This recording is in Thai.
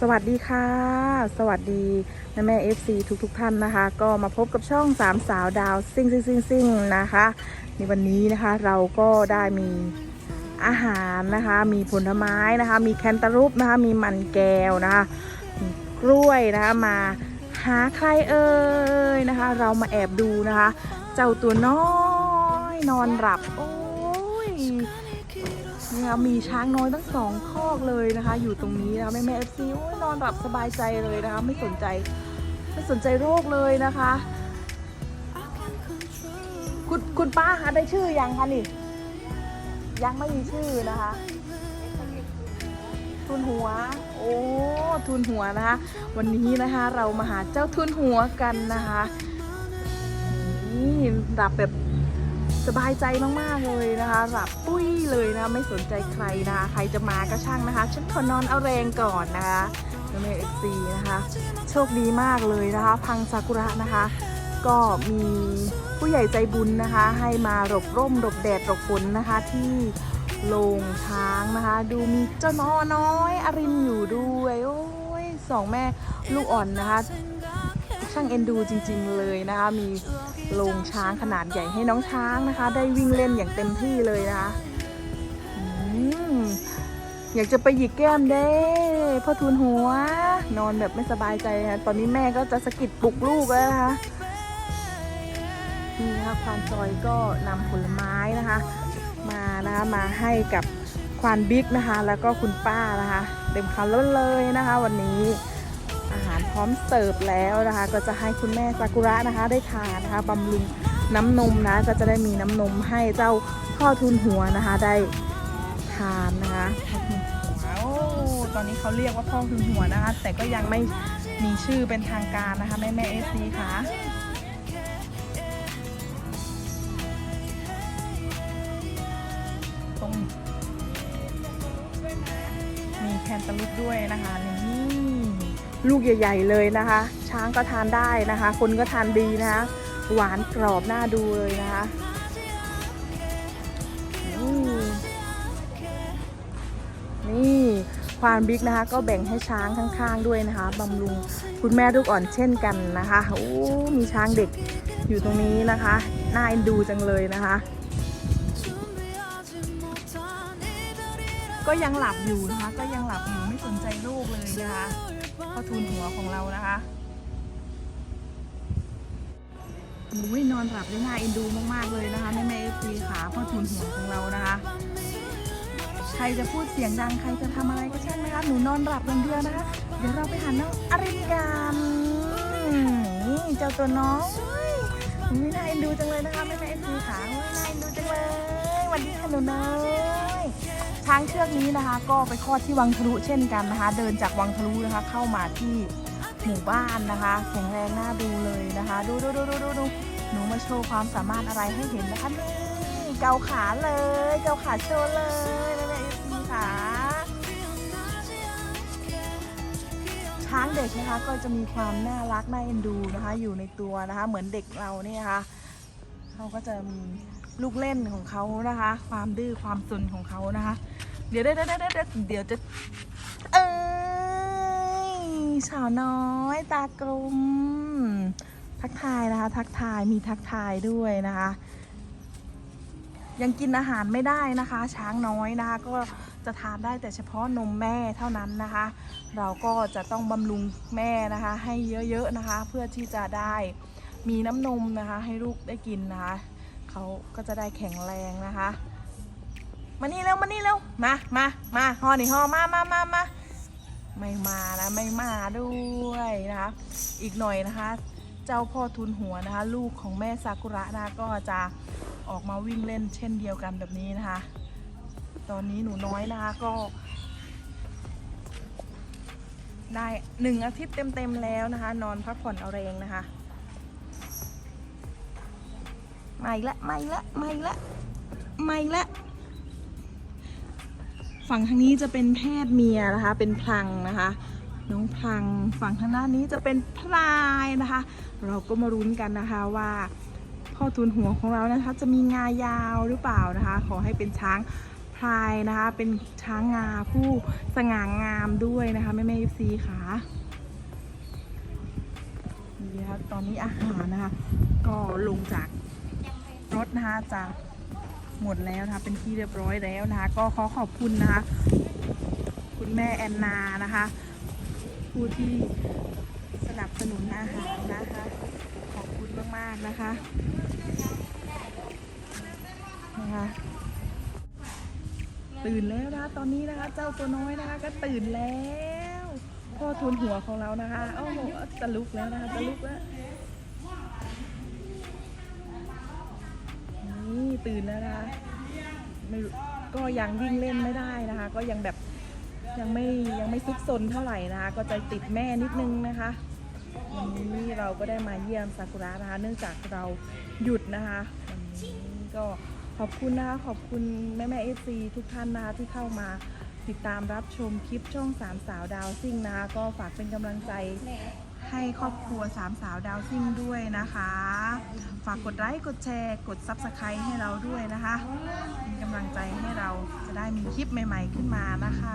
สวัสดีค่ะ สวัสดีแม่แม่เอฟซีทุกทุกท่านนะคะ ก็มาพบกับช่องสามสาวดาวซิ่งซิ่งซิ่งซิ่งนะคะในวันนี้นะคะเราก็ได้มีอาหารนะคะ มีผลไม้นะคะ มีแคนตาลูปนะคะ มีมันแก้วนะคะมีกล้วยนะคะมาหาใครเอ่ยนะคะ เรามาแอบดูนะคะ เจ้าตัวน้อยนอนหลับโอ้ย เนี่ยมีช้างน้อยทั้งสองคอกเลยนะคะ อยู่ตรงนี้นะคะแม่แม่เอฟซีนอนหลับสบายใจเลยนะคะ ไม่สนใจไม่สนใจโรคเลยนะคะ คุณคุณป้าคะได้ชื่อยังคะนี่ยังไม่มีชื่อนะคะทุนหัว โอ้ทุนหัวนะคะ วันนี้นะคะเรามาหาเจ้าทุนหัวกันนะคะนี่หลับแบบ สบายใจมากๆเลยนะคะหลับปุ้ยเลยนะไม่สนใจใครนะคะใครจะมาก็ช่างนะคะ ฉันขอนอนเอาแรงก่อนนะคะเมเอฟซีนะคะ โชคดีมากเลยนะคะ พังซากุระนะคะ ก็มีผู้ใหญ่ใจบุญนะคะ ให้มาหลบร่มหลบแดดหลบฝนนะคะที่โรงช้างนะคะ ดูมีเจ้านอน้อยอรินอยู่ด้วยโอ้ยสองแม่ลูกอ่อนนะคะ ช่างเอ็นดูจริง ๆเลยนะคะ มี โรงช้างขนาดใหญ่ให้น้องช้างนะคะ ได้วิ่งเล่นอย่างเต็มที่เลยนะคะอยากจะไปหยิกแก้มเด้พ่อทูลหัว นอนแบบไม่สบายใจนะคะตอนนี้แม่ก็จะสะกิดปลุกลูกแล้วนะคะนี่นะคะควานจอยก็นำผลไม้นะคะ มานะคะมาให้กับควานบิ๊กนะคะ แล้วก็คุณป้านะคะ เต็มคันรถเลยนะคะ วันนี้ รพร้อมเสิร์ฟแล้วนะคะ ก็จะให้คุณแม่ซากุระนะคะ ได้ทานนะคะบำรุงน้ำนมนะ ก็จะได้มีน้ำนมให้เจ้าพ่อทุนหัวนะคะ ได้ทานนะคะว้ตอนนี้เขาเรียกว่าพ่อทุนหัวนะคะ แต่ก็ยังไม่มีชื่อเป็นทางการนะคะ แม่แม่เอซีค่ะตรงมีแคนตาลูปด้วยนะคะนี่ ลูกใหญ่ ๆ เลยนะคะ ช้างก็ทานได้นะคะ คนก็ทานดีนะคะ หวานกรอบน่าดูเลยนะคะนี่ควานบิ๊กนะคะ ก็แบ่งให้ช้างข้างๆด้วยนะคะบำรุงคุณแม่ลูกอ่อนเช่นกันนะคะโอ้มีช้างเด็กอยู่ตรงนี้นะคะน่าเอ็นดูจังเลยนะคะ ก็ยังหลับอยู่นะคะ ก็ยังหลับอยู่ไม่สนใจลูกเลยนะคะ พ่อทูลหัวของเรานะคะอุ้ยนอนหลับได้น่าเอ็นดูมากๆเลยนะคะแม่แม่เอฟซีขาพ่อทูลหัวของเรานะคะ ใครจะพูดเสียงดังใครจะทำอะไรก็ช่างนะคะหนูนอนหลับอย่างเดียวนะคะ เดี๋ยวเราไปหาน้องอริกันนี่เจ้าตัวน้องอุ้ยน่าเอ็นดูจังเลยนะคะแม่แม่เอฟซีขาอุ้ยน่าเอ็นดูจังเลยวัสดีค่ะหนูน้อย ช้างเชือกนี้นะคะ ก็ไปคลอดที่วังทะลุเช่นกันนะคะ เดินจากวังทะลุนะคะ เข้ามาที่หมู่บ้านนะคะ แข็งแรงน่าดูเลยนะคะ ดูดูดูดูดูดูหนูมาโชว์ความสามารถอะไรให้เห็นนะคะนี่เกาขาเลย เกาขาโชว์เลยแม่แม่ซีค่ะช้างเด็กนะคะก็จะมีความน่ารักน่าเอ็นดูนะคะ อยู่ในตัวนะคะ เหมือนเด็กเราเนี่ยนะคะเขาก็จะมี ลูกเล่นของเขานะคะ ความดื้อความซนของเขานะคะเดี๋ยวเดี๋ยวเดี๋ยวเดี๋ยวเดี๋ยวจะเอ้ยสาวน้อยตากลมทักทายนะคะ ทักทายมีทักทายด้วยนะคะ ยังกินอาหารไม่ได้นะคะ ช้างน้อยนะคะ ก็จะทานได้แต่เฉพาะนมแม่เท่านั้นนะคะ เราก็จะต้องบำรุงแม่นะคะ ให้เยอะๆนะคะ เพื่อที่จะได้มีน้ำนมนะคะ ให้ลูกได้กินนะคะ เขาก็จะได้แข็งแรงนะคะ มานี่เร็วมานี่เร็วมามามาห่อนี่ห่อมามามามาไม่มานะไม่มาด้วยนะคะอีกหน่อยนะคะ เจ้าพ่อทุนหัวนะคะ ลูกของแม่ซากุระนะคะก็จะออกมาวิ่งเล่นเช่นเดียวกันแบบนี้นะคะ ตอนนี้หนูน้อยนะคะก็ ได้หนึ่งอาทิตย์เต็มๆแล้วนะคะ นอนพักผ่อนเอาแรงนะคะ มาอีกล้วมาอีกล้วมาอีกล้วมาอีกล้วฝั่งทางนี้จะเป็นแพทย์เมียนะคะ เป็นพลังนะคะ น้องพลังฝั่งทางด้านนี้จะเป็นพลายนะคะ เราก็มารุ้นกันนะคะว่าพ่อทุนหัวของเรานะคะ จะมีงายาวหรือเปล่านะคะ ขอให้เป็นช้างพลายนะคะ เป็นช้างงาผู้สง่างามด้วยนะคะแม่แม่ซีค่ะนี่นะคะตอนนี้อาหารนะคะ ก็ลงจาก รถนะคะจะหมดแล้วนะคะเป็นที่เรียบร้อยแล้วนะคะ ก็ขอขอบคุณนะคะ คุณแม่แอนนานะคะ ผู้ที่สนับสนุนอาหารนะคะ ขอบคุณมากๆนะคะนะคะตื่นแล้วนะคะตอนนี้นะคะ เจ้าตัวน้อยนะคะ ก็ตื่นแล้วพ่อทุนหัวของเรานะคะโอ้โหจะลุกแล้วนะคะจะลุกแล้วนี่ ตื่นแล้วนะคะไม่ก็ยังวิ่งเล่นไม่ได้นะคะ ก็ยังแบบยังไม่ยังไม่ซุกซนเท่าไหร่นะคะ ก็จะติดแม่นิดนึงนะคะวันนี้เราก็ได้มาเยี่ยมซากุระนะคะ เนื่องจากเราหยุดนะคะวันนี้ก็ขอบคุณนะคะขอบคุณแม่แม่เอซีทุกท่านนะคะที่เข้ามาติดตามรับชมคลิปช่องสามสาวดาวซิ่งนะคะก็ฝากเป็นกำลังใจ ให้ครอบครัวสามสาวดาวซิ่งด้วยนะคะ ฝากกดไลค์กดแชร์กดซับสไครต์ให้เราด้วยนะคะเป็นกำลังใจให้เราจะได้มีคลิปใหม่ ๆ ขึ้นมานะคะ